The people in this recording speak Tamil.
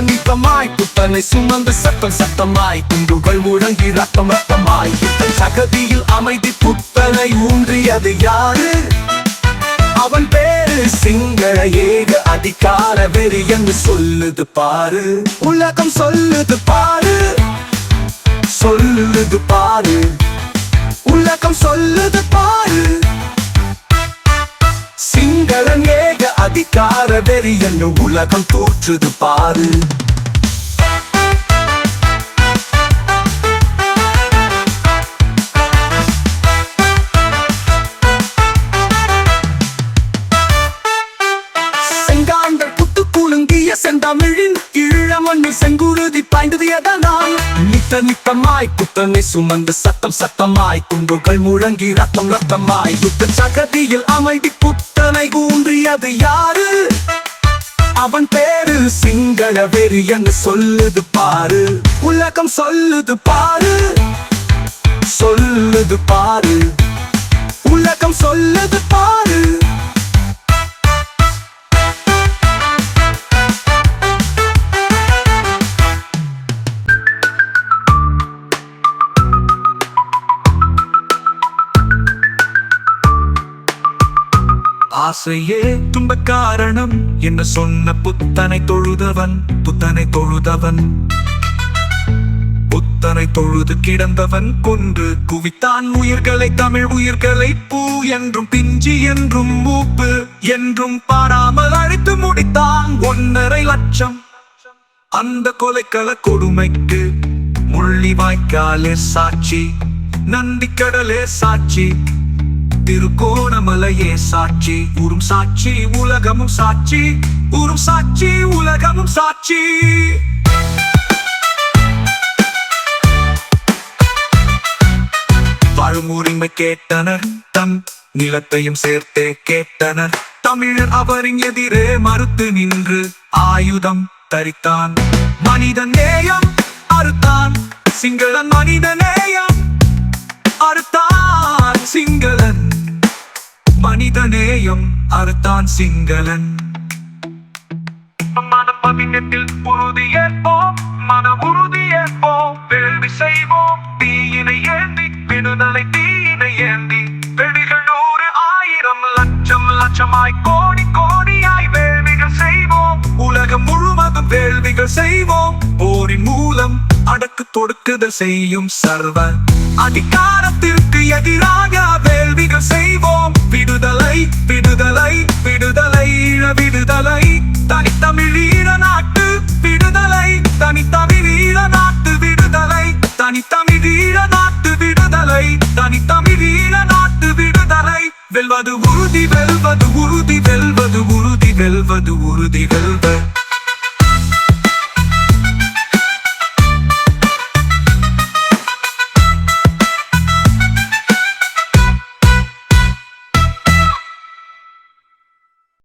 நித்தம் நித்தமாய் புத்தனை சுமந்து சத்தம் சத்தமாய் குண்டுகள் முழங்கி ரத்தம் ரத்தமாய். சகதியில் அமைதி புத்தனை ஊன்றியது யாரு? அவன் பேரு சிங்கள ஏக அதிகார வெறி என்று சொல்லுது பாரு. உலகம் சொல்லுது பாரு. சொல்லுது பாரு. உலகம் சொல்லுது பாரு. சிங்களன் அதிகார வெறி என்று உலகம் தோற்றுது பாரு. செங்காங்கள் புத்து குலுங்கிய செந்தமிழின் ஈழமண்ணு செங்குருதி பாய்ந்தது எதனால்? நித்த நித்தமாய் குத்தனை சுமந்து சத்தம் சத்தமாய் குண்டுகள் முழங்கி ரத்தம் ரத்தமாய். யுத்த சகதியில் அமைதி புத்தனை ஊன்றியது யாரு? அவன் பேரு சிங்கள வெறி என்று சொல்லுது பாரு. உலகம் சொல்லுது பாரு. சொல்லுது பாரு. உலகம் சொல்லுது பாரு. ஆசையே துன்ப காரணம். என்ன சொன்ன புத்தனை தொழுதவன் புத்தனை தொழுதவன். புத்தனை தொழுது கிடந்தவன் கொன்று குவித்தான் உயிர்களை தமிழ் உயிர்களை பூ என்றும் பிஞ்சி என்றும் மூப்பு என்றும் பாராமல் அழித்து முடித்தான் ஒன்னரை லட்சம். அந்த கொலைக்கள கொடுமைக்கு முள்ளி வாய்க்காலே சாட்சி நந்திக்கடலே சாட்சி. திருக்கோணமலையே சாட்சி. ஊரும் சாட்சி உலகமும் சாட்சி. ஊரும் சாட்சி உலகமும் சாட்சி. வாழும் உரிமை கேட்டனர் தம் நிலத்தையும் சேர்த்தே கேட்டனர். தமிழர் அவரின் எதிரே மறுத்து நின்று ஆயுதம் தரித்தான். மனிதன் நேயம் அறுத்தான் சிங்களன் மனித நேயம் அறுத்தான் சிங்களன் மனிதநேயம் அறுத்தான் சிங்களன். மன பதினெட்டில் உறுதியேற்போம் மன உறுதியேற்போம் வேள்வி செய்வோம் தீயினை ஏந்தி விடுதலை தீயினை ஏந்தி. வெடிகள் நூறு ஆயிரம் லட்சம் லட்சமாய் கோடி கோடியாய் வேள்விகள் செய்வோம். உலகம் முழுவதும் வேள்விகள் செய்வோம். போரின் மூலம் அடக்கு தொடுக்குதல் செய்யும் சர்வ. அதிகாரத்திற்கு எதிராக விடுதலை ஈழ விடுதலை. தனித்தமிழ் ஈழ நாட்டு விடுதலை தனித்தமிழ் ஈழ நாட்டு விடுதலை. தனித்தமிழ் ஈழ நாட்டு விடுதலை தனித்தமிழ் ஈழ நாட்டு விடுதலை. வெல்வது உறுதி வெல்வது உறுதி வெல்வது உறுதி வெல்வது உறுதி வெல்வது.